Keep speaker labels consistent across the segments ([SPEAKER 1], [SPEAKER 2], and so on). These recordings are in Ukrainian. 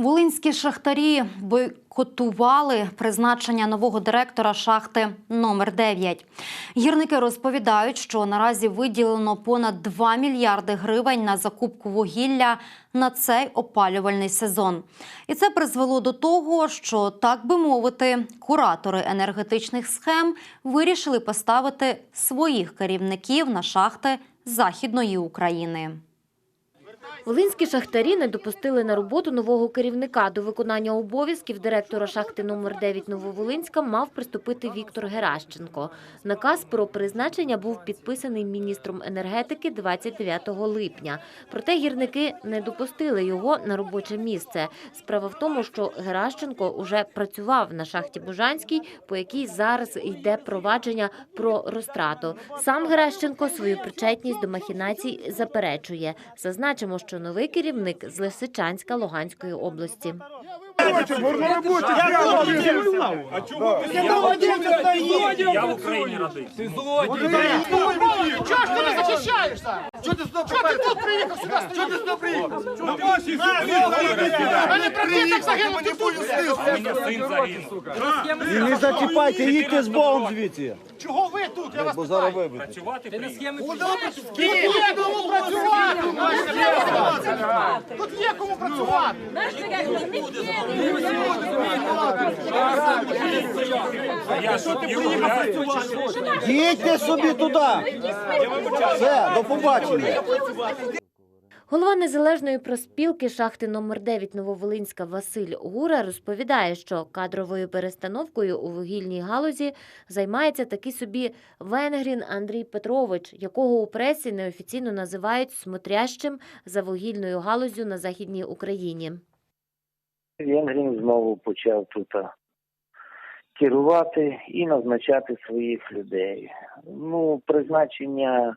[SPEAKER 1] Волинські шахтарі бойкотували призначення нового директора шахти номер 9 Гірники розповідають, що наразі виділено понад 2 мільярди гривень на закупку вугілля на цей опалювальний сезон. І це призвело до того, що, так би мовити, куратори енергетичних схем вирішили поставити своїх керівників на шахти Західної України.
[SPEAKER 2] Волинські шахтарі не допустили на роботу нового керівника. До виконання обов'язків директора шахти номер 9 Нововолинська мав приступити Віктор Геращенко. Наказ про призначення був підписаний міністром енергетики 29 липня. Проте гірники не допустили його на робоче місце. Справа в тому, що Геращенко уже працював на шахті Бужанській, по якій зараз йде провадження про розтрату. Сам Геращенко свою причетність до махінацій заперечує. Зазначимо, що новий керівник з Лисичанська Луганської області.
[SPEAKER 3] Я в Україні родився.
[SPEAKER 4] Чого ж ти не захищаєшся? Чого ти сюди Чого ти тут приїхав сюди? Чого ти сюди приїхав? А не про ти загинув, ти тут
[SPEAKER 3] син загинув.
[SPEAKER 5] І не зачіпайте, їдьте з Богом звідси.
[SPEAKER 4] Чого ви тут? Я вас
[SPEAKER 5] Бо зараз
[SPEAKER 4] питаю.
[SPEAKER 5] вибите.
[SPEAKER 3] Працювати приїхав.
[SPEAKER 4] Тут є кому працювати! Тут є кому працювати!
[SPEAKER 3] Я що?
[SPEAKER 5] Їдьте собі туди. Все, до побачення.
[SPEAKER 2] Голова незалежної проспілки шахти номер 9 Нововолинська Василь Гура розповідає, що кадровою перестановкою у вугільній галузі займається такий собі Венгрін Андрій Петрович, якого у пресі неофіційно називають смотрящим за вугільною галузю на західній Україні.
[SPEAKER 6] Венгрін знову почав тут керувати і назначати своїх людей. Ну, призначення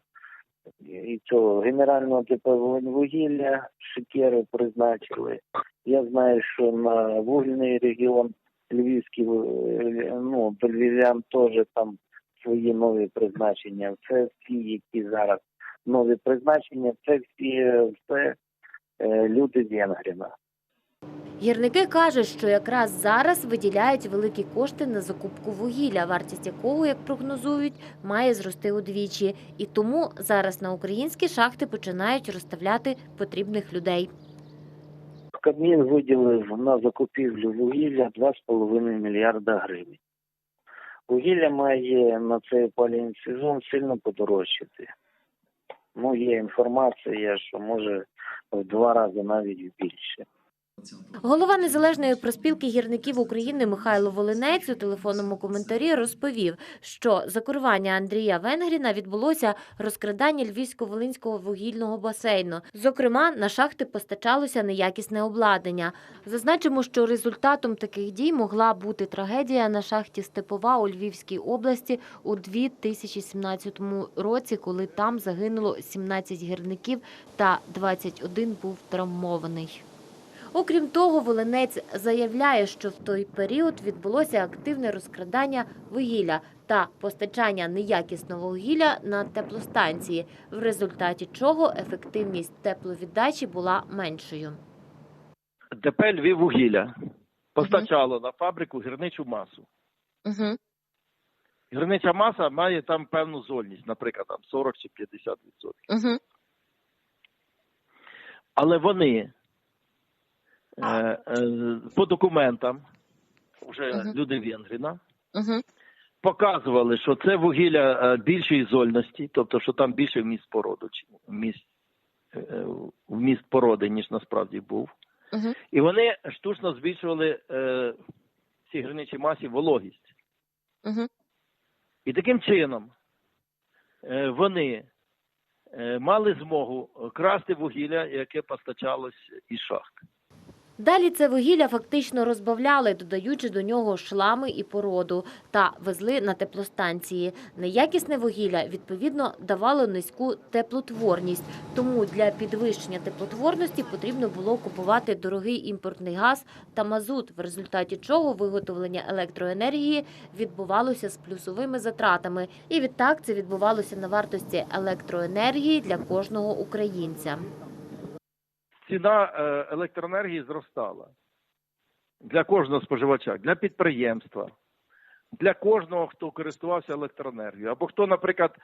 [SPEAKER 6] і цього генерального типу вугілля шикери призначили. Я знаю, що на вугільний регіон Львівський, е, ну, львів'ян теж там свої нові призначення. Це всі, які зараз нові призначення, це всі е, все люди з Венгріна.
[SPEAKER 2] Гірники кажуть, що якраз зараз виділяють великі кошти на закупку вугілля, вартість якого, як прогнозують, має зрости удвічі. І тому зараз на українські шахти починають розставляти потрібних людей.
[SPEAKER 6] Кабмін виділив на закупівлю вугілля 2,5 мільярда гривень. Вугілля має на цей опалювальний сезон сильно подорожчати. Ну, є інформація, що може в два рази навіть більше.
[SPEAKER 2] Голова незалежної проспілки гірників України Михайло Волинець у телефонному коментарі розповів, що за керування Андрія Венгріна відбулося розкрадання львівсько-волинського вугільного басейну. Зокрема, на шахти постачалося неякісне обладнання. Зазначимо, що результатом таких дій могла бути трагедія на шахті Степова у Львівській області у 2017 році, коли там загинуло 17 гірників та 21 був травмований. Окрім того, Волинець заявляє, що в той період відбулося активне розкрадання вугілля та постачання неякісного вугілля на теплостанції, в результаті чого ефективність тепловіддачі була меншою.
[SPEAKER 7] ДП Львіввугілля постачало на фабрику гірничу масу.
[SPEAKER 2] Угу.
[SPEAKER 7] Гірнича маса має там певну зольність, наприклад, там 40 чи 50 відсотків.
[SPEAKER 2] Угу.
[SPEAKER 7] Але вони по документам, вже
[SPEAKER 2] Мгм.
[SPEAKER 7] люди Венгріна,
[SPEAKER 2] Угу.
[SPEAKER 7] показували, що це вугілля е, більшої зольності, тобто, що там більше вміст породу, вміст, е, вміст породи, ніж насправді був.
[SPEAKER 2] Угу.
[SPEAKER 7] І вони штучно збільшували е, в цій граничій масі вологість.
[SPEAKER 2] Угу.
[SPEAKER 7] І таким чином е, вони е, мали змогу красти вугілля, яке постачалось із шахт.
[SPEAKER 2] Далі це вугілля фактично розбавляли, додаючи до нього шлами і породу, та везли на теплостанції. Неякісне вугілля, відповідно, давало низьку теплотворність. Тому для підвищення теплотворності потрібно було купувати дорогий імпортний газ та мазут, в результаті чого виготовлення електроенергії відбувалося з плюсовими затратами. І відтак це відбувалося на вартості електроенергії для кожного українця.
[SPEAKER 7] Ціна е, електроенергії зростала. для кожного споживача, для підприємства, для кожного, хто користувався електроенергією, або хто, наприклад,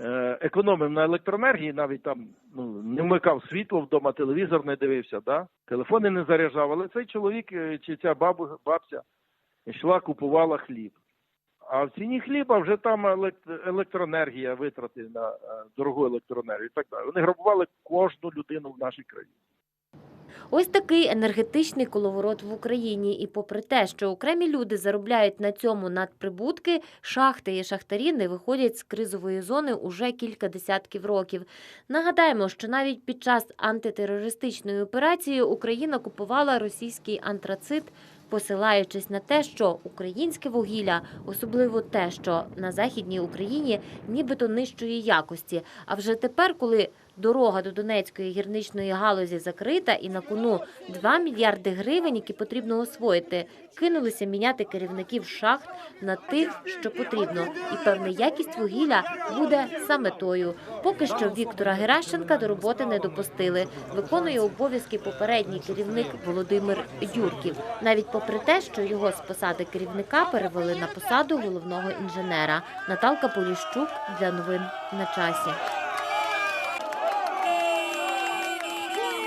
[SPEAKER 7] е, економив на електроенергії, навіть там ну, не вмикав світло вдома, телевізор не дивився, да? телефони не заряджав, але цей чоловік е, чи ця бабу, бабця йшла, купувала хліб. А в ціні хліба вже там електроенергія, витрати на дорогу електроенергію і так далі. Вони грабували кожну людину в нашій країні.
[SPEAKER 2] Ось такий енергетичний коловорот в Україні. І попри те, що окремі люди заробляють на цьому надприбутки, шахти і шахтарі не виходять з кризової зони уже кілька десятків років. Нагадаємо, що навіть під час антитерористичної операції Україна купувала російський антрацит. Посилаючись на те, що українське вугілля, особливо те, що на західній Україні, нібито нижчої якості. А вже тепер, коли дорога до Донецької гірничної галузі закрита і на кону 2 мільярди гривень, які потрібно освоїти, кинулися міняти керівників шахт на тих, що потрібно, і певна якість вугілля буде саме тою. Поки що Віктора Геращенка до роботи не допустили. Виконує обов'язки попередній керівник Володимир Юрків, навіть попри те, що його з посади керівника перевели на посаду головного інженера. Наталка Поліщук для новин на часі.